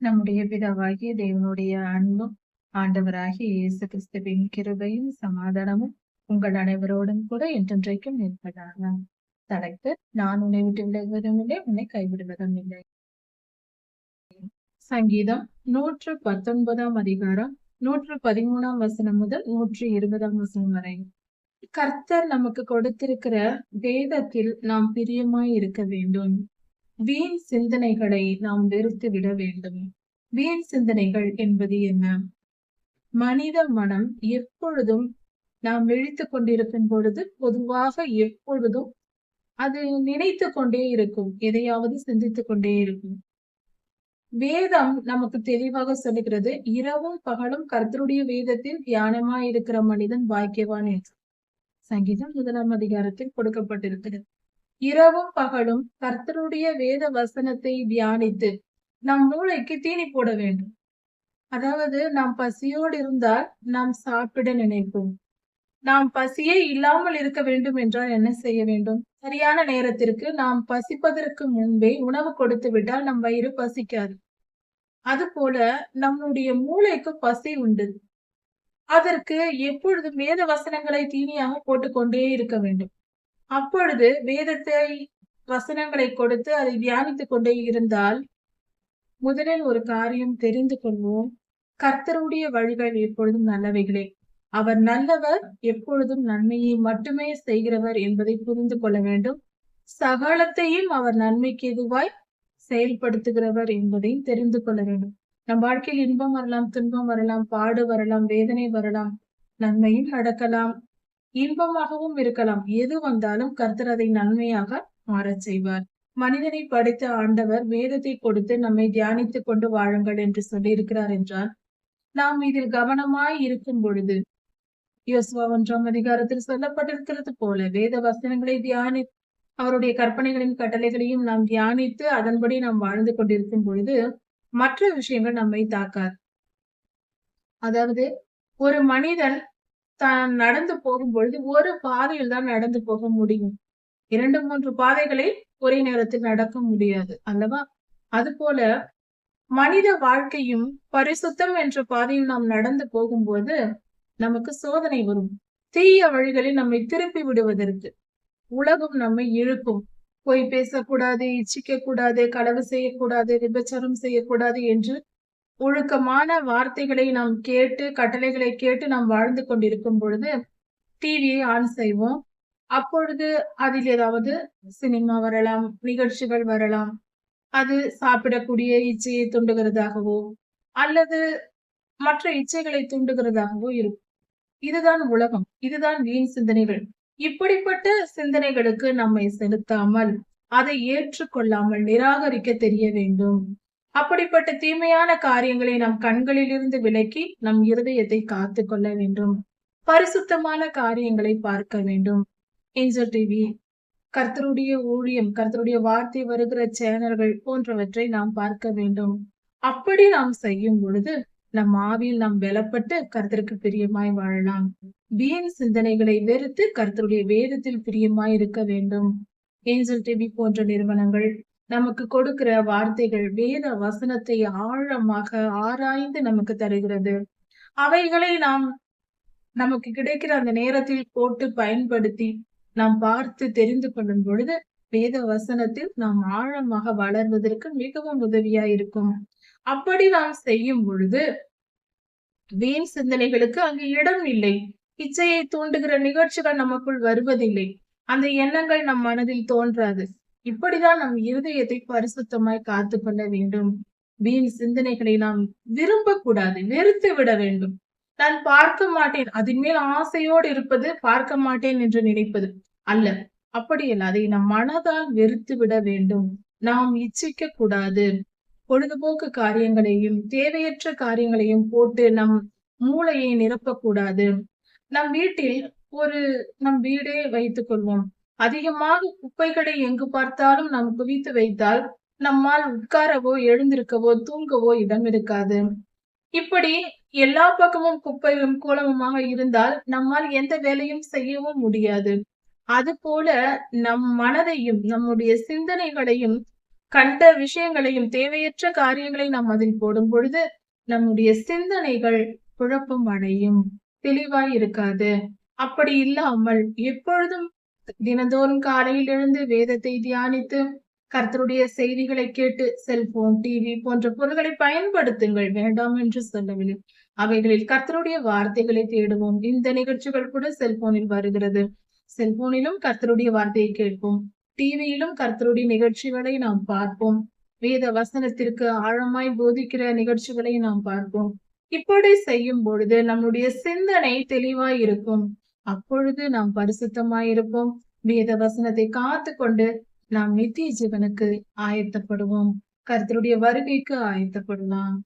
நம்முடைய பிதாவாகிய தேவனுடைய அன்பும் ஆண்டவராகிய இயேசு கிறிஸ்துவின் கிருபையும் சமாதானமும் உங்கள் அனைவரோடும் கூட என்றென்றைக்கும் இருப்பதாக. தலைப்பு நான் உன்னை விட்டு விலகுவதும் இல்லை உன்னை கைவிடுவதும் இல்லை. சங்கீதம் நூற்று பத்தொன்பதாம் அதிகாரம் நூற்று பதிமூணாம் வசனம் முதல் நூற்று இருபதாம் வசனம் வரை. கர்த்தர் நமக்கு கொடுத்திருக்கிற வேதத்தில் நாம் பிரியமாய் இருக்க வேண்டும். வீண் சிந்தனைகளை நாம் வெறுத்து விட வேண்டும். வீண் சிந்தனைகள் என்பது என்ன? மனித மனம் எப்பொழுதும் நாம் விழித்துக் கொண்டிருக்கும் பொழுது பொதுவாக எப்பொழுதும் அது நினைத்து கொண்டே இருக்கும். எதையாவது சிந்தித்துக் கொண்டே இருக்கும். வேதம் நமக்கு தெளிவாக சொல்லுகிறது இரவும் பகலும் கர்த்தருடைய வேதத்தில் தியானமாய் இருக்கிற மனிதன் பாக்கியவான் என்று. சங்கீதம் முதலாம் அதிகாரத்தில் கொடுக்கப்பட்டிருக்கிறது. இரவும் பகலும் கர்த்தருடைய வேத வசனத்தை தியானித்து நம் மூளைக்கு தீனி போட வேண்டும். அதாவது நாம் பசியோடு இருந்தால் நாம் சாப்பிட நினைப்போம். நாம் பசியே இல்லாமல் இருக்க வேண்டும் என்றால் என்ன செய்ய வேண்டும்? சரியான நேரத்திற்கு நாம் பசிப்பதற்கு முன்பே உணவு கொடுத்து விட்டால் நம் வயிறு பசிக்காது. அது போல நம்முடைய மூளைக்கு பசி உண்டு. அதற்கு எப்பொழுதும் வேத வசனங்களை தீனியாக போட்டுக்கொண்டே இருக்க வேண்டும். அப்பொழுது வேதத்தை வசனங்களை கொடுத்து அதை தியானித்துக் கொண்டே இருந்தால் முதலில் ஒரு காரியம் தெரிந்து கொள்வோம். கர்த்தருடைய வழிகள் எப்பொழுதும் நல்லவைகளே. அவர் நல்லவர் எப்பொழுதும் நன்மையை மட்டுமே செய்கிறவர் என்பதை புரிந்து கொள்ள வேண்டும். சகலத்தையும் அவர் நன்மைக்கு எதுவாய் செயல்படுத்துகிறவர் என்பதையும் தெரிந்து கொள்ள வேண்டும். நம் வாழ்க்கையில் இன்பம் வரலாம் துன்பம் வரலாம் பாடு வரலாம் வேதனை வரலாம் நன்மையும் நடக்கலாம். இன்பமாகவும் இருக்கலாம். எது வந்தாலும் கர்த்தர் அதை நன்மையாக மாறச் செய்வார். மனிதனை படைத்த ஆண்டவர் வேதத்தை கொடுத்து நம்மை தியானித்துக் கொண்டு வாழுங்கள் என்று சொல்லியிருக்கிறார் என்றார் என்றால் நாம் இதில் கவனமாய் இருக்கும் பொழுது யோசுவா ஒன்றாம் அதிகாரத்தில் சொல்லப்பட்டிருக்கிறது போல வேத வசனங்களை தியானி அவருடைய கற்பனைகளின் கட்டளைகளையும் நாம் தியானித்து அதன்படி நாம் வாழ்ந்து கொண்டிருக்கும் பொழுது மற்ற விஷயங்கள் நம்மை தாக்காது. அதாவது ஒரு மனிதன் தான் நடந்து போகும் பொழுது ஒரு பாதையில் தான் நடந்து போக முடியும். இரண்டு மூன்று பாதைகளை ஒரே நேரத்தில் நடக்க முடியாது அல்லவா? அதுபோல மனித வாழ்க்கையும் பரிசுத்தம் என்ற பாதையில் நாம் நடந்து போகும்போது நமக்கு சோதனை வரும். தீய வழிகளில் நம்மை திருப்பி விடுவதற்கு உலகம் நம்மை இழுக்கும். பொய் பேசக்கூடாது இச்சிக்க கூடாது களவு செய்யக்கூடாது விபச்சாரம் செய்யக்கூடாது என்று ஒழுக்கமான வார்த்தைகளை நாம் கேட்டு கட்டளைகளை கேட்டு நாம் வாழ்ந்து கொண்டிருக்கும் பொழுது டிவியை ஆன் செய்வோம். அப்பொழுது அதில் ஏதாவது சினிமா வரலாம் நிகழ்ச்சிகள் வரலாம். அது சாப்பிடக்கூடிய இச்சையை தூண்டுகிறதாகவோ அல்லது மற்ற இச்சைகளை தூண்டுகிறதாகவோ இருக்கும். இதுதான் உலகம். இதுதான் வீண் சிந்தனைகள். இப்படிப்பட்ட சிந்தனைகளுக்கு நம்மை செலுத்தாமல் அதை ஏற்றுக்கொள்ளாமல் நிராகரிக்க தெரிய வேண்டும். அப்படிப்பட்ட தீமையான காரியங்களை நம் கண்களிலிருந்து விலக்கி நம் இருதயத்தை காத்து கொள்ள வேண்டும். பரிசுத்தமான காரியங்களை பார்க்க வேண்டும். ஏஞ்சல் டிவி கர்த்தருடைய ஊழியம் கர்த்தருடைய வார்த்தை வருகிற சேனல்கள் போன்றவற்றை நாம் பார்க்க வேண்டும். அப்படி நாம் செய்யும் பொழுது நம் ஆவியில் நாம் வெலப்பட்டு கர்த்தருக்கு பிரியமாய் வாழலாம். வீண் சிந்தனைகளை வெறுத்து கர்த்தருடைய வேதத்தில் பிரியமாய் இருக்க வேண்டும். ஏஞ்சல் டிவி போன்ற நிறுவனங்கள் நமக்கு கொடுக்கிற வார்த்தைகள் வேத வசனத்தை ஆழமாக ஆராய்ந்து நமக்கு தருகிறது. அவைகளை நாம் நமக்கு கிடைக்கிற அந்த நேரத்தில் போட்டு பயன்படுத்தி நாம் பார்த்து தெரிந்து கொள்ளும் பொழுது வேத வசனத்தில் நாம் ஆழமாக வளர்வதற்கு மிகவும் உதவியா இருக்கும். அப்படி நாம் செய்யும் பொழுது வீண் சிந்தனைகளுக்கு அங்கு இடம் இல்லை. இச்சையை தூண்டுகிற நிகழ்ச்சிகள் நமக்குள் வருவதில்லை. அந்த எண்ணங்கள் நம் மனதில் தோன்றாது. இப்படிதான் நம் இருதயத்தை பரிசுத்தமாய் காத்து கொள்ள வேண்டும். வீண் சிந்தனைகளை நாம் விரும்பக்கூடாது வெறுத்து விட வேண்டும். நான் பார்க்க மாட்டேன் அதன் மேல் ஆசையோடு இருப்பது பார்க்க மாட்டேன் என்று நினைப்பது அல்ல. அப்படியல்ல அதை நம் மனதால் வெறுத்து விட வேண்டும். நாம் இச்சிக்க கூடாது பொழுதுபோக்கு காரியங்களையும் தேவையற்ற காரியங்களையும் போட்டு நம் மூளையை நிரப்பக்கூடாது. நம் வீட்டில் ஒரு நம் வீடே வைத்துக் கொள்வோம். அதிகமாக குப்பைகளை எங்கு பார்த்தாலும் நாம் குவித்து வைத்தால் நம்மால் உட்காரவோ எழுந்திருக்கவோ தூங்கவோ இடம் இருக்காது. இப்படி எல்லா பக்கமும் குப்பையும் கோலமுமாக இருந்தால் நம்மால் எந்த வேலையும் செய்யவும் முடியாது. அது போல நம் மனதையும் நம்முடைய சிந்தனைகளையும் கண்ட விஷயங்களையும் தேவையற்ற காரியங்களை நாம் அதில் போடும் பொழுது நம்முடைய சிந்தனைகள் குழப்பம் அடையும். தெளிவாய் இருக்காது. அப்படி இல்லாமல் எப்பொழுதும் தினந்தோறும் காலையில் எழுந்து வேதத்தை தியானித்து கர்த்தருடைய செய்திகளை கேட்டு செல்போன் டிவி போன்ற பொருள்களை பயன்படுத்துங்கள். வேண்டாம் என்று சொல்லவில்லை. அவைகளில் கர்த்தருடைய வார்த்தைகளை தேடுவோம். இந்த நிகழ்ச்சிகள் கூட செல்போனில் வருகிறது. செல்போனிலும் கர்த்தருடைய வார்த்தையை கேட்போம். டிவியிலும் கர்த்தருடைய நிகழ்ச்சிகளை நாம் பார்ப்போம். வேத வசனத்திற்கு ஆழமாய் போதிக்கிற நிகழ்ச்சிகளை நாம் பார்ப்போம். இப்படி செய்யும் பொழுது நம்முடைய சிந்தனை தெளிவாய் இருக்கும். அப்பொழுது நாம் பரிசுத்தமாயிருப்போம். வேத வசனத்தை காத்து கொண்டு நாம் நித்திய ஜீவனுக்கு ஆயத்தப்படுவோம். கர்த்தருடைய வருகைக்கு ஆயத்தப்படலாம்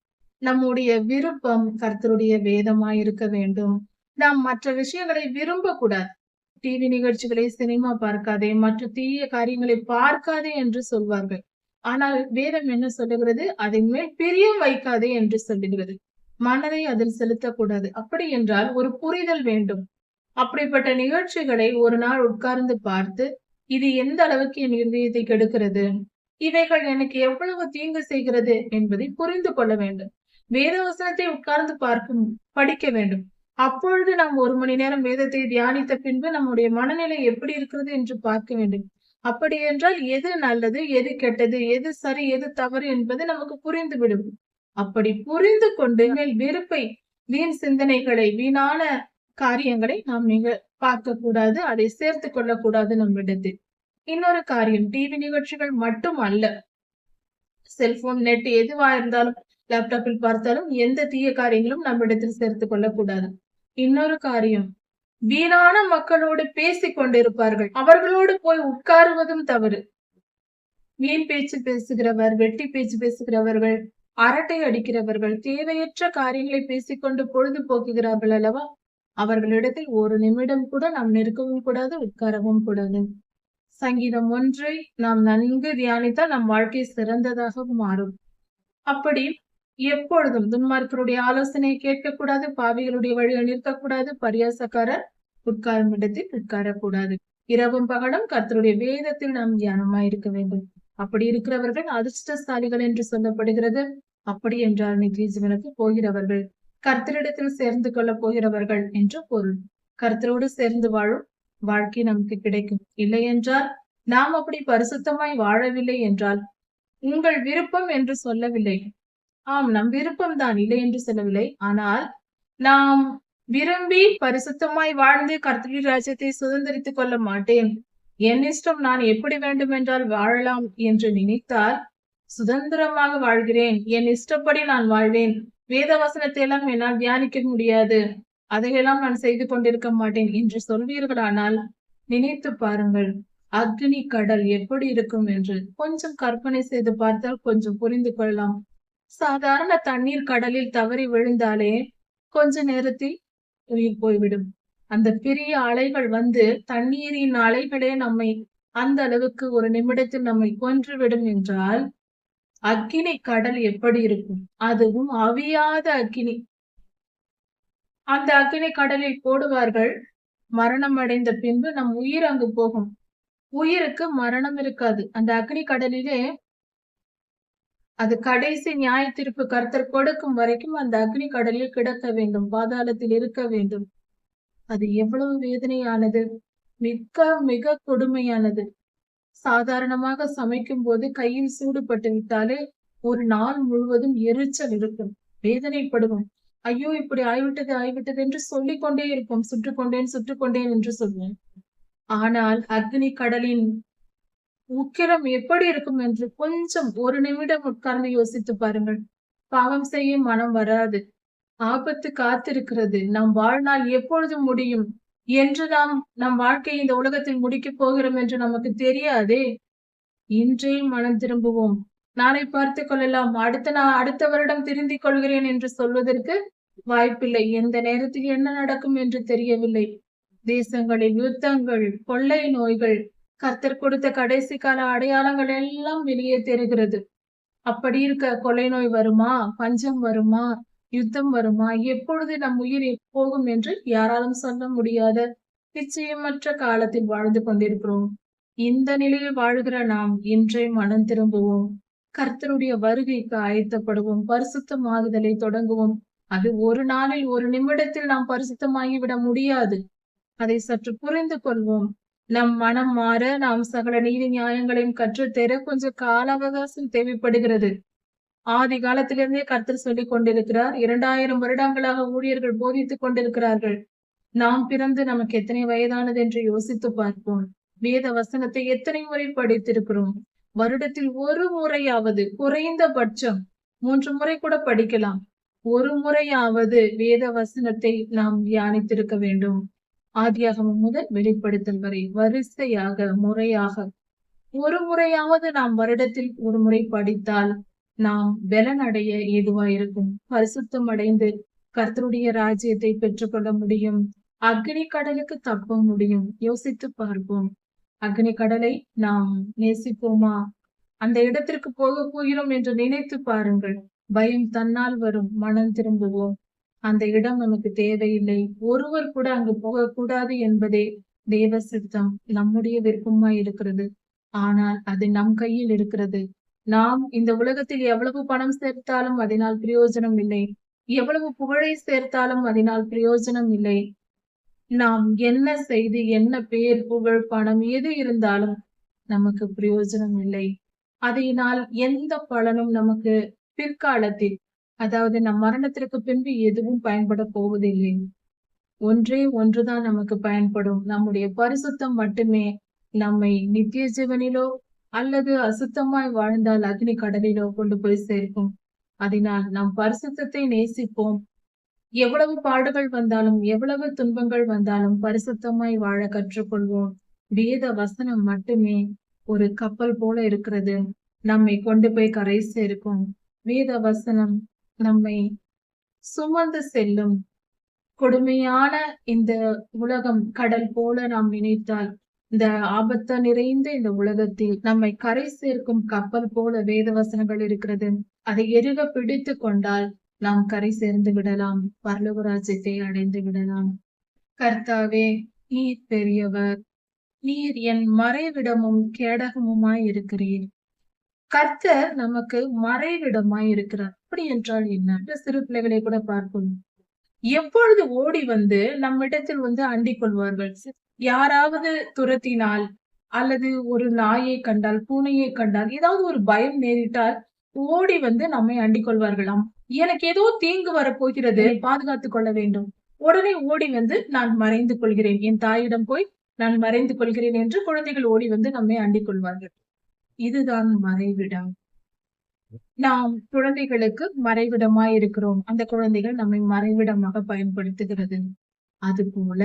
நம்முடைய விருப்பம் கர்த்தருடைய வேதமாயிருக்க வேண்டும். நாம் மற்ற விஷயங்களை விரும்ப கூடாது டிவி நிகழ்ச்சிகளை சினிமா பார்க்காதே மற்ற தீய காரியங்களை பார்க்காதே என்று சொல்வார்கள். ஆனால் வேதம் என்ன சொல்லுகிறது? அதை மேல் பிரியம் வைக்காதே என்று சொல்லுகிறது. மனதை அதில் செலுத்தக்கூடாது. அப்படி என்றால் ஒரு புரிதல் வேண்டும். அப்படிப்பட்ட நிகழ்ச்சிகளை ஒரு நாள் உட்கார்ந்து பார்த்து இது எந்த அளவுக்கு என் இதயத்தை கெடுக்கிறது? இவைகள் எனக்கு எவ்வளவு தீங்கு செய்கிறது என்பதை புரிந்து கொள்ள வேண்டும். வேத வசனத்தை உட்கார்ந்து பார்க்கும் படிக்க வேண்டும். அப்பொழுது நாம் ஒரு மணி நேரம் வேதத்தை தியானித்த பின்பு நம்முடைய மனநிலை எப்படி இருக்கிறது என்று பார்க்க வேண்டும். அப்படி என்றால் எது நல்லது எது கெட்டது எது சரி எது தவறு என்பது நமக்கு புரிந்துவிடும். அப்படி புரிந்து கொண்டு மேல் வெறுப்பை வீண் சிந்தனைகளை வீணான காரியங்களை நாம் மிக பார்க்க கூடாது அதை சேர்த்து கொள்ளக்கூடாது நம்மிடத்தில். இன்னொரு காரியம் டிவி நிகழ்ச்சிகள் மட்டும் அல்ல. செல்போன் நெட் எதுவா இருந்தாலும் லேப்டாப்பில் பார்த்தாலும் எந்த தீய காரியங்களும் நம்மிடத்தில் சேர்த்து கொள்ளக்கூடாது. இன்னொரு காரியம் வீணான மக்களோடு பேசிக் கொண்டிருப்பார்கள். அவர்களோடு போய் உட்காருவதும் தவறு. வீண் பேச்சு பேசுகிறவர் வெட்டி பேச்சு பேசுகிறவர்கள் அரட்டை அடிக்கிறவர்கள் தேவையற்ற காரியங்களை பேசிக்கொண்டு பொழுது போக்குகிறார்கள் அல்லவா? அவர்களிடத்தில் ஒரு நிமிடம் கூட நாம் நிற்கவும் கூடாது உட்காரவும் கூடாது. சங்கீதம் ஒன்றை நாம் நன்கு தியானித்தால் நம் வாழ்க்கை சிறந்ததாக மாறும். அப்படி எப்பொழுதும் துன்மார்க்கருடைய ஆலோசனையை கேட்கக்கூடாது பாவிகளுடைய வழியில் நிற்கக்கூடாது பரியாசக்காரர் உட்காரும் இடத்தில் உட்காரக்கூடாது. இரவும் பகலும் கர்த்தருடைய வேதத்தில் நாம் தியானமாயிருக்க வேண்டும். அப்படி இருக்கிறவர்கள் அதிர்ஷ்டசாலிகள் என்று சொல்லப்படுகிறது. அப்படி என்றால் நித்திய ஜீவனுக்கு போகிறவர்கள். கர்த்தரிடத்தில் சேர்ந்து கொள்ள போகிறவர்கள் என்று பொருள். கர்த்தரோடு சேர்ந்து வாழும் வாழ்க்கை நமக்கு கிடைக்கும். இல்லை என்றால் நாம் அப்படி பரிசுத்தமாய் வாழவில்லை என்றால் உங்கள் விருப்பம் என்று சொல்லவில்லை. ஆம் நம் விருப்பம் தான் இல்லை என்று சொல்லவில்லை. ஆனால் நாம் விரும்பி பரிசுத்தமாய் வாழ்ந்து கர்த்தரி ராஜ்யத்தை சுதந்திரித்துக் கொள்ள மாட்டேன். என் இஷ்டம் நான் எப்படி வேண்டுமென்றால் வாழலாம் என்று நினைத்தால் சுதந்திரமாக வாழ்கிறேன். என் இஷ்டப்படி நான் வாழ்வேன். வேத வசனத்தை எல்லாம் என்னால் தியானிக்க முடியாது. அதையெல்லாம் நான் செய்து கொண்டிருக்க மாட்டேன் என்று சொல்வீர்களானால் நினைத்து பாருங்கள். அக்னி கடல் எப்படி இருக்கும் என்று கொஞ்சம் கற்பனை செய்து பார்த்தால் கொஞ்சம் புரிந்து கொள்ளலாம். சாதாரண தண்ணீர் கடலில் தவறி விழுந்தாலே கொஞ்ச நேரத்தில் உயிர் போய்விடும். அந்த பெரிய அலைகள் வந்து தண்ணீரின் அலைகளே நம்மை அந்த அளவுக்கு ஒரு நிமிடத்தில் நம்மை கொன்றுவிடும் என்றால் அக்கினி கடல் எப்படி இருக்கும்? அதுவும் அவியாத அக்கினி அந்த அக்கினி கடலில் போடுவார்கள். மரணம் அடைந்த பின்பு நம் உயிர் அங்கு போகும். உயிருக்கு மரணம் இருக்காது. அந்த அக்னி கடலிலே அது கடைசி நியாய தீர்ப்பு கர்த்தர் கொடுக்கும் வரைக்கும் அந்த அக்னி கடலில் கிடக்க வேண்டும். பாதாளத்தில் இருக்க வேண்டும். அது எவ்வளவு வேதனையானது. மிக மிக கொடுமையானது. சாதாரணமாக சமைக்கும் போது கையில் சூடுபட்டு விட்டாலே ஒரு நாள் முழுவதும் எரிச்சல் இருக்கும் வேதனைப்படுவோம். ஐயோ இப்படி ஆய்விட்டது ஆய்விட்டது என்று சொல்லிக் கொண்டே இருப்போம். சுற்றுக்கொண்டேன் சுற்றுக்கொண்டேன் என்று சொல்வேன் ஆனால் அக்னி கடலின் உக்கிரம் எப்படி இருக்கும் என்று கொஞ்சம் ஒரு நிமிடம் உட்கார்ந்து யோசித்து பாருங்கள். பாவம் செய்ய மனம் வராது. ஆபத்து காத்திருக்கிறது. நம் வாழ்நாள் எப்பொழுது முடியும்? என்று நாம் நம் வாழ்க்கையை இந்த உலகத்தில் முடிக்கப் போகிறோம் என்று நமக்கு தெரியாதே? இன்றே மனம் திரும்புவோம். நாளை பார்த்து கொள்ளலாம். அடுத்த நான் அடுத்த வருடம் திருந்திக் கொள்கிறேன் என்று சொல்வதற்கு வாய்ப்பில்லை. எந்த நேரத்தில் என்ன நடக்கும் என்று தெரியவில்லை. தேசங்களில் யுத்தங்கள் கொள்ளை நோய்கள் கர்த்தர் கொடுத்த கடைசி கால அடையாளங்கள் எல்லாம் வெளியே தெரிகிறது. அப்படி இருக்க கொலை நோய் வருமா? பஞ்சம் வருமா? யுத்தம் வருமா? எப்பொழுது நம் உயிர் போகும் என்று யாராலும் சொல்ல முடியாத. நிச்சயமற்ற காலத்தில் வாழ்ந்து கொண்டிருக்கிறோம். இந்த நிலையில் வாழ்கிற நாம் இன்றே மனம் திரும்புவோம். கர்த்தருடைய வருகைக்கு ஆயத்தப்படுவோம் பரிசுத்தமாகுதலை தொடங்குவோம். அது ஒரு நாளில் ஒரு நிமிடத்தில் நாம் பரிசுத்தமாகி விட முடியாது. அதை சற்று புரிந்து கொள்வோம். நம் மனம் மாற நாம் சகல நீதி நியாயங்களையும் கற்றுத்தர கொஞ்சம் கால அவகாசம் தேவைப்படுகிறது. ஆதி காலத்திலிருந்தே கர்த்தர் சொல்லிக் கொண்டிருக்கிறார். இரண்டாயிரம் வருடங்களாக ஊழியர்கள் போதித்துக் கொண்டிருக்கிறார்கள். நாம் பிறந்து நமக்கு எத்தனை வயதானது என்று யோசித்து பார்ப்போம். வேத வசனத்தை எத்தனை முறை படித்திருக்கிறோம்? வருடத்தில் ஒரு முறையாவது குறைந்த பட்சம் மூன்று முறை கூட படிக்கலாம். ஒரு முறையாவது வேத வசனத்தை நாம் தியானித்திருக்க வேண்டும். ஆதியாகமம் முதல் வெளிப்படுத்தல் வரை வரிசையாக முறையாக ஒரு முறையாவது நாம் வருடத்தில் ஒரு முறை படித்தால் நாம் பலனடைய அடைய ஏதுவாயிருக்கும். பரிசுத்தம் அடைந்து கர்த்தருடைய ராஜ்யத்தை பெற்றுக்கொள்ள முடியும். அக்னி கடலுக்கு தப்ப முடியும். யோசித்து பார்ப்போம். அக்னி கடலை நாம் நேசிப்போமா? அந்த இடத்திற்கு போக போகிறோம் என்று நினைத்து பாருங்கள். பயம் தன்னால் வரும். மனம் திரும்புவோம். அந்த இடம் நமக்கு தேவையில்லை. ஒருவர் கூட அங்கு போகக்கூடாது என்பதே தேவ சித்தம். நம்முடைய விருப்பமாய் இருக்கிறது ஆனால் அது நம் கையில் இருக்கிறது. நாம் இந்த உலகத்தில் எவ்வளவு பணம் சேர்த்தாலும் அதனால் பிரயோஜனம் இல்லை. எவ்வளவு புகழை சேர்த்தாலும் அதனால் பிரயோஜனம் இல்லை. நாம் என்ன செய்து என்ன பேர் புகழ் பணம் எது இருந்தாலும் நமக்கு பிரயோஜனம் இல்லை. அதனால் எந்த பலனும் நமக்கு பிற்காலத்தில் அதாவது நம் மரணத்திற்கு பின்பு எதுவும் பயன்பட போவதில்லை. ஒன்றே ஒன்றுதான் நமக்கு பயன்படும். நம்முடைய பரிசுத்தம் மட்டுமே நம்மை நித்திய ஜீவனிலோ அல்லது அசுத்தமாய் வாழ்ந்தால் அக்னி கடலிலோ கொண்டு போய் சேர்க்கும். அதனால் நாம் பரிசுத்தத்தை நேசிப்போம். எவ்வளவு பாடுகள் வந்தாலும் எவ்வளவு துன்பங்கள் வந்தாலும் பரிசுத்தமாய் வாழ கற்றுக்கொள்வோம். வேத வசனம் மட்டுமே ஒரு கப்பல் போல இருக்கிறது. நம்மை கொண்டு போய் கரை சேர்க்கும். வேத வசனம் நம்மை சுமந்து செல்லும். கொடுமையான இந்த உலகம் கடல் போல நாம் நினைத்தால் இந்த ஆபத்து நிறைந்த இந்த உலகத்தில் நம்மை கரை சேர்க்கும் கப்பல் போல வேத வசனங்கள் இருக்கிறது. அதை எருக பிடித்து கொண்டால் நாம் கரை சேர்ந்து விடலாம். பரலோகராஜ்யத்தை அடைந்து விடலாம். கர்த்தாவே நீர் பெரியவர் நீர் என் மறைவிடமும் கேடகமுமாய் இருக்கிறீர். கர்த்தர் நமக்கு மறைவிடமாய் இருக்கிறார். அப்படி என்றால் என்ன? சிறு பிள்ளைகளை கூட பார்க்கணும். எப்பொழுது ஓடி வந்து நம்மிடத்தில் வந்து அண்டிக் கொள்வார்கள் யாராவது துரத்தினால் அல்லது ஒரு நாயை கண்டால் பூனையை கண்டால் ஏதாவது ஒரு பயம் நேரிட்டால் ஓடி வந்து நம்மை அண்டிக் கொள்வார்களாம். எனக்கு ஏதோ தீங்கு வரப்போகிறது. பாதுகாத்துக் கொள்ள வேண்டும். உடனே ஓடி வந்து நான் மறைந்து கொள்கிறேன். என் தாயிடம் போய் நான் மறைந்து கொள்கிறேன் என்று குழந்தைகள் ஓடி வந்து நம்மை அண்டிக் கொள்வார்கள். இதுதான் மறைவிடம். நாம் குழந்தைகளுக்கு மறைவிடமாய் இருக்கிறோம். அந்த குழந்தைகள் நம்மை மறைவிடமாக பயன்படுத்துகிறது. அதுபோல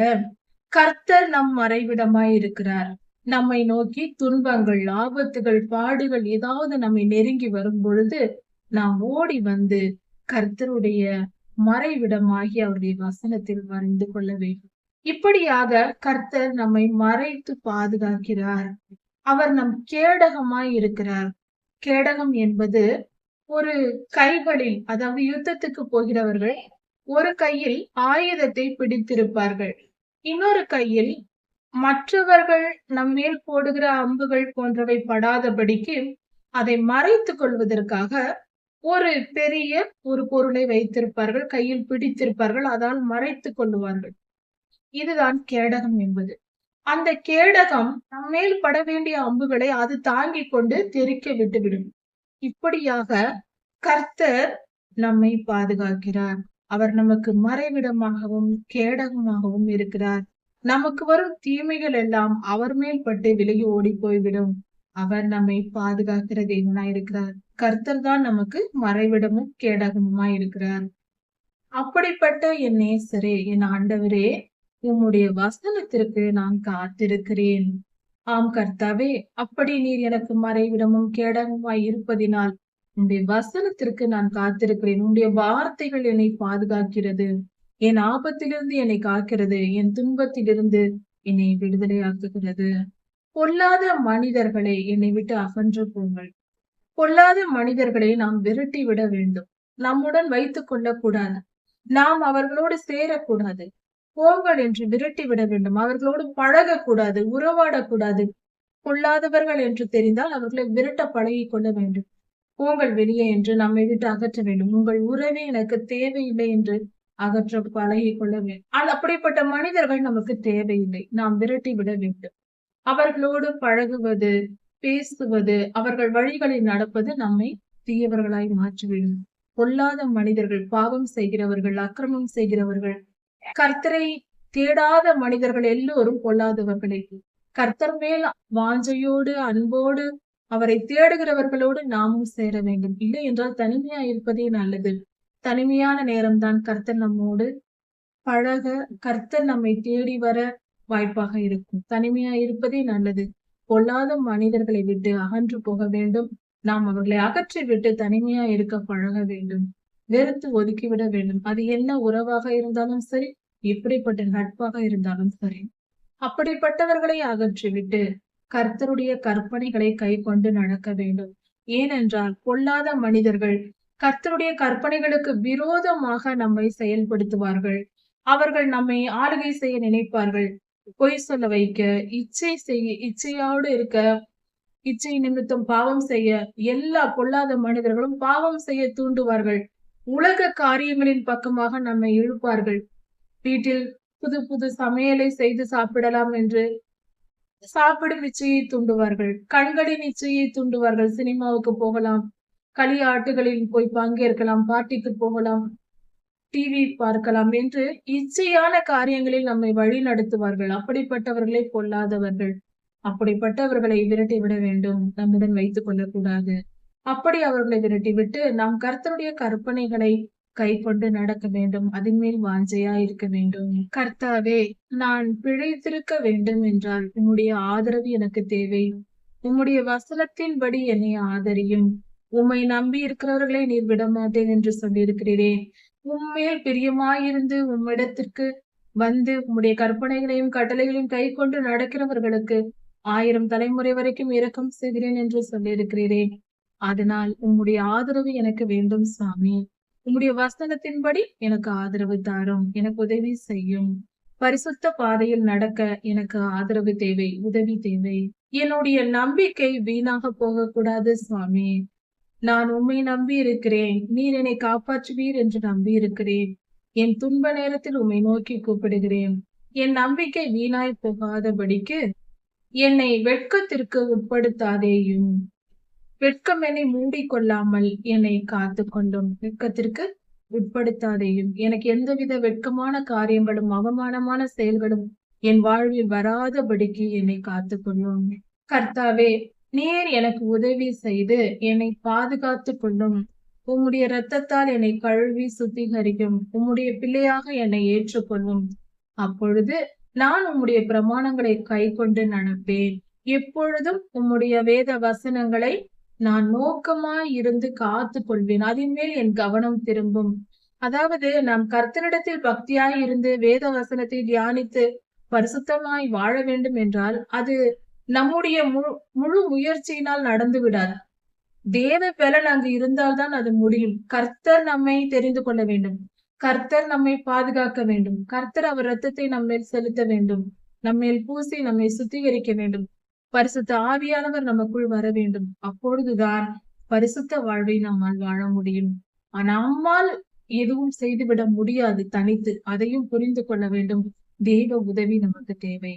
கர்த்தர் நம் மறைவிடமாய் இருக்கிறார். நம்மை நோக்கி துன்பங்கள் ஆபத்துகள் பாடுகள் ஏதாவது நம்மை நெருங்கி வரும் பொழுது நாம் ஓடி வந்து கர்த்தருடைய மறைவிடமாகி அவருடைய வசனத்தில் வரைந்து கொள்ள வேண்டும். இப்படியாக கர்த்தர் நம்மை மறைத்து பாதுகாக்கிறார். அவர் நம் கேடகமாய் இருக்கிறார். கேடகம் என்பது ஒரு கைகளில் அதாவது யுத்தத்துக்கு போகிறவர்கள் ஒரு கையில் ஆயுதத்தை பிடித்திருப்பார்கள். இன்னொரு கையில் மற்றவர்கள் நம்மேல் போடுகிற அம்புகள் போன்றவை படாதபடிக்கு அதை மறைத்துக் கொள்வதற்காக ஒரு பெரிய ஒரு பொருளை வைத்திருப்பார்கள் கையில் பிடித்திருப்பார்கள் அதால் மறைத்துக் கொள்ளுவார்கள். இதுதான் கேடகம் என்பது. அந்த கேடகம் நம்மேல் பட வேண்டிய அம்புகளை அது தாங்கிக் கொண்டு தெரிக்க விட்டுவிடும். இப்படியாக கர்த்தர் நம்மை பாதுகாக்கிறார். அவர் நமக்கு மறைவிடமாகவும் கேடகமாகவும் இருக்கிறார். நமக்கு வரும் தீமைகள் எல்லாம் அவர் மேல் பட்டு விலகி ஓடி போய்விடும். அவர் நம்மை பாதுகாக்கிற தேவனா இருக்கிறார். கர்த்தர் தான் நமக்கு மறைவிடமும் கேடகமுமா இருக்கிறார். அப்படிப்பட்ட என் நேசரே என் ஆண்டவரே உம்முடைய வசனத்திற்கு நான் காத்திருக்கிறேன். ஆம் கர்த்தாவே அப்படி நீர் எனக்கு மறைவிடமும் கேடகமாய் இருப்பதினால் உன்னுடைய வசனத்திற்கு நான் காத்திருக்கிறேன். உன்னுடைய வார்த்தைகள் என்னை பாதுகாக்கிறது. என் ஆபத்திலிருந்து என்னை காக்கிறது. என் துன்பத்திலிருந்து என்னை விடுதலையாக்குகிறது. பொல்லாத மனிதர்களை என்னை விட்டு அகன்று போங்கள். பொல்லாத மனிதர்களை நாம் விரட்டி விட வேண்டும். நம்முடன் வைத்துக் கொள்ளக்கூடாது. நாம் அவர்களோடு சேரக்கூடாது. போங்கள் என்று விரட்டி விட வேண்டும். அவர்களோடு பழகக்கூடாது. உறவாடக்கூடாது. பொல்லாதவர்கள் என்று தெரிந்தால் அவர்களை விரட்ட பழகிக் கொள்ள வேண்டும். போங்கள் வெளியே என்று நம்மை விட்டு அகற்ற வேண்டும். உங்கள் உறவே எனக்கு தேவையில்லை என்று அகற்ற பழகி கொள்ள வேண்டும். ஆனால் அப்படிப்பட்ட மனிதர்கள் நமக்கு தேவையில்லை. நாம் விரட்டி விட வேண்டும். அவர்களோடு பழகுவது பேசுவது அவர்கள் வழிகளில் நடப்பது நம்மை தீயவர்களாய் மாற்றிவிடும். பொல்லாத மனிதர்கள் பாவம் செய்கிறவர்கள் அக்கிரமம் செய்கிறவர்கள் கர்த்தரை தேடாத மனிதர்கள் எல்லோரும் பொல்லாதவர்களே. கர்த்தர் மேல் வாஞ்சையோடு அன்போடு அவரை தேடுகிறவர்களோடு நாமும் சேர வேண்டும். இல்லை என்றால் தனிமையா இருப்பதே நல்லது. தனிமையான நேரம்தான் கர்த்தர் நம்மோடு பழக கர்த்தர் நம்மை தேடி வர வாய்ப்பாக இருக்கும். தனிமையா இருப்பதே நல்லது. பொல்லாத மனிதர்களை விட்டு அகன்று போக வேண்டும். நாம் அவர்களை அகற்றி விட்டு தனிமையா இருக்க பழக வேண்டும். வெறுத்து ஒதுக்கிவிட வேண்டும். அது என்ன உறவாக இருந்தாலும் சரி எப்படிப்பட்ட நட்பாக இருந்தாலும் சரி. அப்படிப்பட்டவர்களை அகற்றிவிட்டு கர்த்தருடைய கற்பனைகளை கை கொண்டு நடக்க வேண்டும். ஏனென்றால் பொல்லாத மனிதர்கள் கர்த்தருடைய கற்பனைகளுக்கு விரோதமாக நம்மை செயல்படுத்துவார்கள். அவர்கள் நம்மை ஆளுகை செய்ய நினைப்பார்கள். பொய் சொல்ல வைக்க இச்சை செய்ய இச்சையோடு இருக்க இச்சை நிமித்தம் பாவம் செய்ய எல்லா பொல்லாத மனிதர்களும் பாவம் செய்ய தூண்டுவார்கள். உலக காரியங்களின் பக்கமாக நம்மை இழுப்பார்கள். வீட்டில் புது புது சமையலை செய்து சாப்பிடலாம் என்று சாப்பிடும் இச்சையை தூண்டுவார்கள். கண்களின் இச்சையை தூண்டுவார்கள். சினிமாவுக்கு போகலாம். களியாட்டுகளில் போய் பங்கேற்கலாம். பார்ட்டிக்கு போகலாம். டிவி பார்க்கலாம் என்று இச்சையான காரியங்களில் நம்மை வழி நடத்துவார்கள் அப்படிப்பட்டவர்களை கொல்லாதவர்கள். அப்படிப்பட்டவர்களை விரட்டி விட வேண்டும். நம்முடன் வைத்துக் கொள்ளக்கூடாது. அப்படி அவர்களை விரட்டிவிட்டு நாம் கர்த்தருடைய கற்பனைகளை கை கொண்டு நடக்க வேண்டும். அதன் மேல் வாஞ்சையா இருக்க வேண்டும். கர்த்தாவே நான் பிழைத்திருக்க வேண்டும் என்றால் உம்முடைய ஆதரவு எனக்கு தேவை. உம்முடைய வசனத்தின்படி என்னை ஆதரியும். உம்மை நம்பி இருக்கிறவர்களை நீர் விடமாட்டேன் என்று சொல்லியிருக்கிறீரே. உண்மையில் பிரியமாயிருந்து உம்மிடத்திற்கு வந்து உம்முடைய கற்பனைகளையும் கட்டளைகளையும் கை கொண்டு நடக்கிறவர்களுக்கு ஆயிரம் தலைமுறை வரைக்கும் இரக்கம் செய்கிறேன் என்று சொல்லியிருக்கிறீரே. அதனால் உம்முடைய ஆதரவு எனக்கு வேண்டும் சாமி. உம்முடைய வசனத்தின்படி எனக்கு ஆதரவு தாரும் எனக்கு உதவி செய்யும். பரிசுத்த பாதையில் நடக்க எனக்கு ஆதரவு தேவை உதவி தேவை. என்னுடைய நம்பிக்கை வீணாக போகக்கூடாது சுவாமி. நான் உண்மை நம்பி இருக்கிறேன். நீர் என்னை காப்பாற்றுவீர் என்று நம்பி இருக்கிறேன். என் துன்ப நேரத்தில் உம்மை நோக்கி கூப்பிடுகிறேன். என் நம்பிக்கை வீணாய் போகாதபடிக்கு என்னை வெட்கத்திற்கு உட்படுத்தாதேயும். வெட்கம் என்னை மூடிக்கொள்ளாமல் என்னை காத்து கொண்டும் வெட்கத்திற்கு உட்படுத்தாதேயும். எனக்கு எந்தவித வெட்கமான காரியங்களும் அவமானமான செயல்களும் என் வாழ்வில் வராதபடிக்கு என்னை காத்து கொள்ளும் கர்த்தாவே நீர் எனக்கு உதவி செய்து என்னை பாதுகாத்து கொள்ளும். உம்முடைய இரத்தத்தால் என்னை கழுவி சுத்திகரிக்கும். உம்முடைய பிள்ளையாக என்னை ஏற்றுக்கொள்ளும். அப்பொழுது நான் உம்முடைய பிரமாணங்களை கை கொண்டு நடப்பேன். எப்பொழுதும் உம்முடைய வேத வசனங்களை நான் நோக்கமாய் இருந்து காத்து கொள்வேன். அதன் மேல் என் கவனம் திரும்பும். அதாவது நாம் கர்த்தரிடத்தில் பக்தியாய் இருந்து வேத வசனத்தை தியானித்து பரிசுத்தமாய் வாழ வேண்டும் என்றால் அது நம்முடைய முழு முழு முயற்சியினால் நடந்து விடாது. தேவ பலன் அங்கு இருந்தால்தான் அது முடியும். கர்த்தர் நம்மை தெரிந்து கொள்ள வேண்டும். கர்த்தர் நம்மை பாதுகாக்க வேண்டும். கர்த்தர் அவர் ரத்தத்தை நம்மேல் செலுத்த வேண்டும். நம்மேல் பூசி நம்மை சுத்திகரிக்க வேண்டும். பரிசுத்த ஆவியானவர் நமக்குள் வர வேண்டும். அப்பொழுதுதான் பரிசுத்த வாழ்வை நம்மால் வாழ முடியும். நம்மால் எதுவும் செய்துவிட முடியாது தனித்து. அதையும் புரிந்து கொள்ள வேண்டும். தெய்வ உதவி நமக்கு தேவை.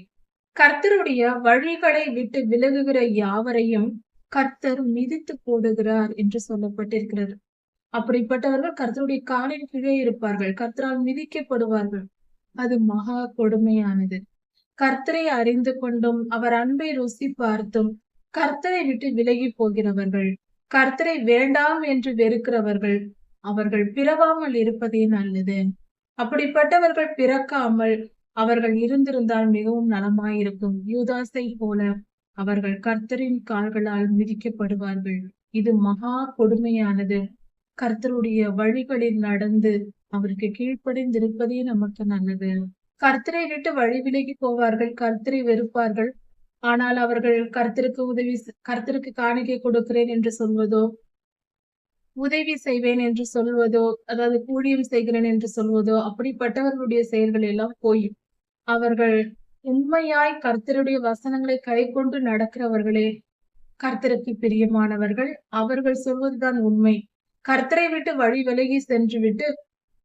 கர்த்தருடைய வழிகளை விட்டு விலகுகிற யாவரையும் கர்த்தர் மிதித்து போடுகிறார் என்று சொல்லப்பட்டிருக்கிறார் அப்படிப்பட்டவர்கள் கர்த்தருடைய காலின் கீழே இருப்பார்கள். கர்த்தரால் மிதிக்கப்படுவார்கள். அது மகா கொடுமையானது. கர்த்தரை அறிந்து கொண்டும் அவர் அன்பை ருசி பார்த்தும் கர்த்தரை விட்டு விலகி போகிறவர்கள் கர்த்தரை வேண்டாம் என்று வெறுக்கிறவர்கள் அவர்கள் பிறவாமல் இருப்பதே நல்லது. அப்படிப்பட்டவர்கள் பிறக்காமல் அவர்கள் இருந்திருந்தால் மிகவும் நலமாயிருக்கும். யூதாசை போல அவர்கள் கர்த்தரின் கால்களால் மிதிக்கப்படுவார்கள். இது மகா கொடுமையானது. கர்த்தருடைய வழிகளில் நடந்து அவருக்கு கீழ்ப்படிந்திருப்பதே நமக்கு நல்லது. கர்த்தரை விட்டு வழி விலகி போவார்கள் கர்த்தரை வெறுப்பார்கள். ஆனால் அவர்கள் கர்த்தருக்கு உதவி கர்த்தருக்கு காணிக்கை கொடுக்கிறேன் என்று சொல்வதோ உதவி செய்வேன் என்று சொல்வதோ அதாவது கூலியம் செய்கிறேன் என்று சொல்வதோ அப்படிப்பட்டவர்களுடைய செயல்கள் எல்லாம் போயும் அவர்கள் உண்மையாய் கர்த்தருடைய வசனங்களை கைக்கொண்டு நடக்கிறவர்களே கர்த்தருக்கு பிரியமானவர்கள். அவர்கள் சொல்வதுதான் உண்மை. கர்த்தரை விட்டு வழி விலகி சென்று விட்டு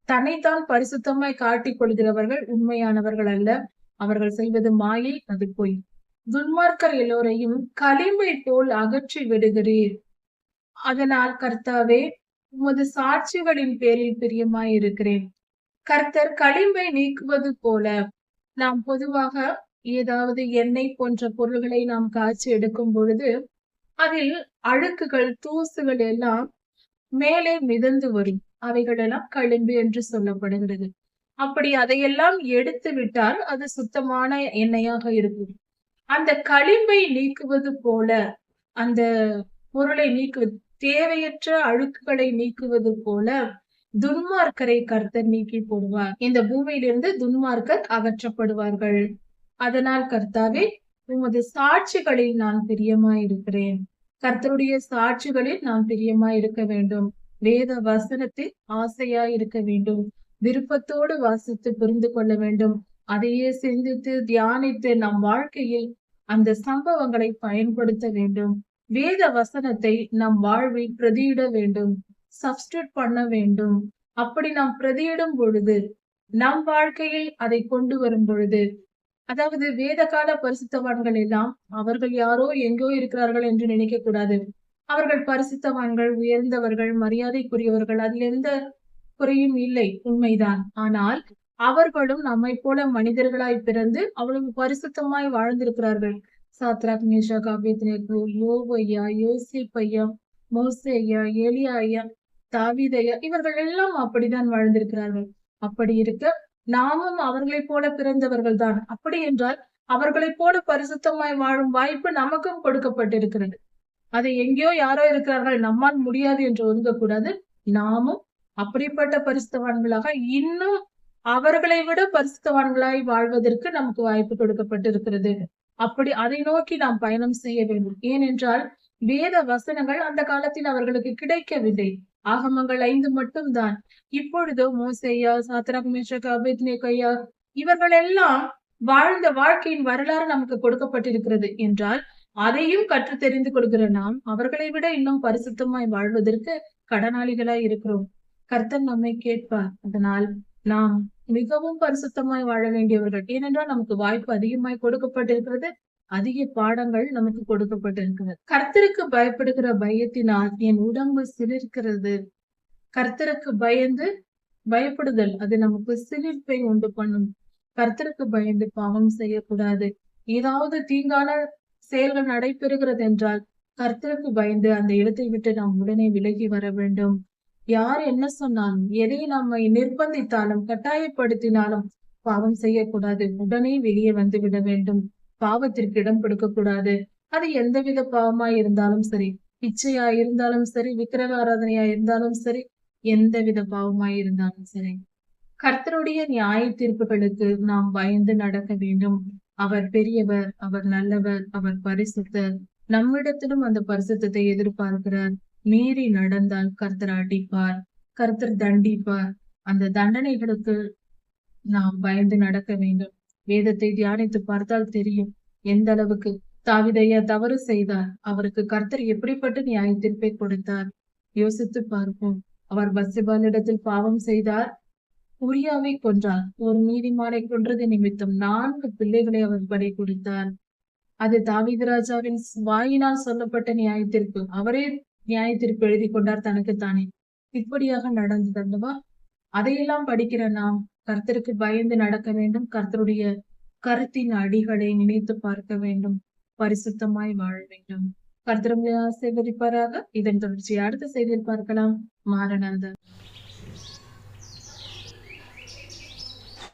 தன்னைத்தான் பரிசுத்தமாய் காட்டிக் கொள்கிறவர்கள் உண்மையானவர்கள் அல்ல. அவர்கள் செய்வது மாயை அது பொய். துன்மார்க்கர் எல்லோரையும் களிம்பை போல் அகற்றி விடுகிறீர். அதனால் கர்த்தாவே உமது சாட்சிகளின் பேரில் பிரியமாய் இருக்கிறேன் கர்த்தர் களிம்பை நீக்குவது போல நாம் பொதுவாக ஏதாவது எண்ணெய் போன்ற பொருள்களை நாம் காய்ச்சி எடுக்கும் பொழுது அதில் அழுக்குகள் தூசுகள் எல்லாம் மேலே மிதந்து வரும். அவைகளெல்லாம் களிம்பு என்று சொல்லப்படுகிறது. அப்படி அதையெல்லாம் எடுத்து விட்டால் அது சுத்தமான எண்ணெயாக இருக்கும். அந்த களிம்பை நீக்குவது போல அந்த பொருளை நீக்குவது தேவையற்ற அழுக்குகளை நீக்குவது போல துன்மார்க்கரை கர்த்தர் நீக்கி போடுவார். இந்த பூமியிலிருந்து துன்மார்க்கர் அகற்றப்படுவார்கள். அதனால் கர்த்தாவே உமது சாட்சிகளில் நான் பிரியமாயிருக்கிறேன். கர்த்தருடைய சாட்சிகளில் நான் பிரியமாயிருக்க வேண்டும். வேத வசனத்தில் ஆசையா இருக்க வேண்டும். விருப்பத்தோடு வாசித்து புரிந்து கொள்ள வேண்டும். அதையே சிந்தித்து தியானித்து நம் வாழ்க்கையில் அந்த சம்பவங்களை பயன்படுத்த வேண்டும். வேத வசனத்தை நம் வாழ்வில் பிரதியிட வேண்டும். சப்ஸ்டியூட் பண்ண வேண்டும். அப்படி நாம் பிரதியிடும் பொழுது நம் வாழ்க்கையில் அதை கொண்டு வரும் பொழுது அதாவது வேத கால பரிசுத்தவான்கள் எல்லாம் அவர்கள் யாரோ எங்கோ இருக்கிறார்கள் என்று நினைக்க கூடாது அவர்கள் பரிசுத்தவான்கள் உயர்ந்தவர்கள் மரியாதைக்குரியவர்கள் அதில் எந்த குறையும் இல்லை. உண்மைதான். ஆனால் அவர்களும் நம்மை போல மனிதர்களாய் பிறந்து அவ்வளவு பரிசுத்தமாய் வாழ்ந்திருக்கிறார்கள். சாத்ராக் மேஷா காபித்னேக்கு யோவையா யோசிப்பையா மோசையா எலியா ஐயா தாவீதையா இவர்கள் எல்லாம் அப்படிதான் வாழ்ந்திருக்கிறார்கள். அப்படி இருக்க நாமும் அவர்களைப் போல பிறந்தவர்கள் தான் அப்படி என்றால் அவர்களைப் போல பரிசுத்தமாய் வாழும் வாய்ப்பு நமக்கும் கொடுக்கப்பட்டிருக்கிறது. அதை எங்கேயோ யாரோ இருக்கிறார்கள். நம்மால் முடியாது என்று ஒதுங்கக்கூடாது. நாமும் அப்படிப்பட்ட பரிசுத்தவான்களாக இன்னும் அவர்களை விட பரிசுத்தவான்களாய் வாழ்வதற்கு நமக்கு வாய்ப்பு கொடுக்கப்பட்டிருக்கிறது. அப்படி அதை நோக்கி நாம் பயணம் செய்ய வேண்டும். ஏனென்றால் வேத வசனங்கள் அந்த காலத்தில் அவர்களுக்கு கிடைக்கவில்லை. ஆகமங்கள் ஐந்து மட்டும்தான். இப்பொழுதோ மோசையா சாத்ராக் மேஷக் அபேத்னேகையா இவர்கள் எல்லாம் வாழ்ந்த வாழ்க்கையின் வரலாறு நமக்கு கொடுக்கப்பட்டிருக்கிறது. என்றால் அதையும் கற்று தெரிந்து கொள்கிற நாம் அவர்களை விட இன்னும் பரிசுத்தமாய் வாழ்வதற்கு கடனாளிகளாய் இருக்கிறோம். கர்த்தர் நம்மை கேட்பார். அதனால் நாம் மிகவும் பரிசுத்தமாய் வாழ வேண்டியவர்கள். ஏனென்றால் நமக்கு வாய்ப்பு அதிகமாய் கொடுக்கப்பட்டிருக்கிறது. அதிக பாடங்கள் நமக்கு கொடுக்கப்பட்டிருக்கிறது. கர்த்தருக்கு பயப்படுகிற பயத்தினால் என் உடம்பு சிலிர்க்கிறது. கர்த்தருக்கு பயந்து பயப்படுதல் அது நமக்கு சிலிர்ப்பை உண்டு பண்ணும். கர்த்தருக்கு பயந்து பாவம் செய்யக்கூடாது. ஏதாவது தீங்கான செயல்கள் நடைபெறுகிறது என்றால் கர்த்தருக்கு பயந்து அந்த இடத்தை விட்டு நாம் உடனே விலகி வர வேண்டும். யார் என்ன சொன்னாலும் எதை நம்மை நிர்பந்தித்தாலும் கட்டாயப்படுத்தினாலும் பாவம் செய்யக்கூடாது. உடனே வெளியே வந்து விட வேண்டும். பாவத்திற்கு இடம் கொடுக்க கூடாது அது எந்தவித பாவமா இருந்தாலும் சரி பிச்சையா இருந்தாலும் சரி விக்கிரக ஆராதனையா இருந்தாலும் சரி எந்தவித பாவமாய் இருந்தாலும் சரி. கர்த்தருடைய நியாய தீர்ப்புகளுக்கு நாம் பயந்து நடக்க வேண்டும். அவர் பெரியவர் அவர் நல்லவர் அவர் பரிசுத்தர். நம்மிடத்திலும் அந்த பரிசுத்தத்தை எதிர்பார்க்கிறார். மீறி நடந்தால் கர்த்தர் அடிப்பார் கர்த்தர் தண்டிப்பார். அந்த தண்டனைகளுக்கு நாம் பயந்து நடக்க வேண்டும். வேதத்தை தியானித்து பார்த்தால் தெரியும் எந்த அளவுக்கு தாவிதையா தவறு செய்தார். அவருக்கு கர்த்தர் எப்படிப்பட்ட நியாய தீர்ப்பை கொடுத்தார்? யோசித்து பார்ப்போம். அவர் பசிபாலிடத்தில் பாவம் செய்தார் உரியாவை கொன்றார் ஒரு நீதிமானை கொன்றது நிமித்தம் நான்கு பிள்ளைகளை அவர் படை கொடுத்தார். அது தாவீது ராஜாவின் வாயினால் சொல்லப்பட்ட நியாயத்திற்கு அவரே நியாயத்திற்கு எழுதி கொண்டார் தனக்குத்தானே. இப்படியாக நடந்தது அல்லவா? அதையெல்லாம் படிக்கிற நாம் கர்த்தருக்கு பயந்து நடக்க வேண்டும். கர்த்தருடைய கருத்தின் அடிகளை நினைத்து பார்க்க வேண்டும். பரிசுத்தமாய் வாழ வேண்டும். கர்த்தரும் ஆசீர்வதிப்பாராக. இதன் தொடர்ச்சி அடுத்த செய்தியில் பார்க்கலாம். மாரநாதன்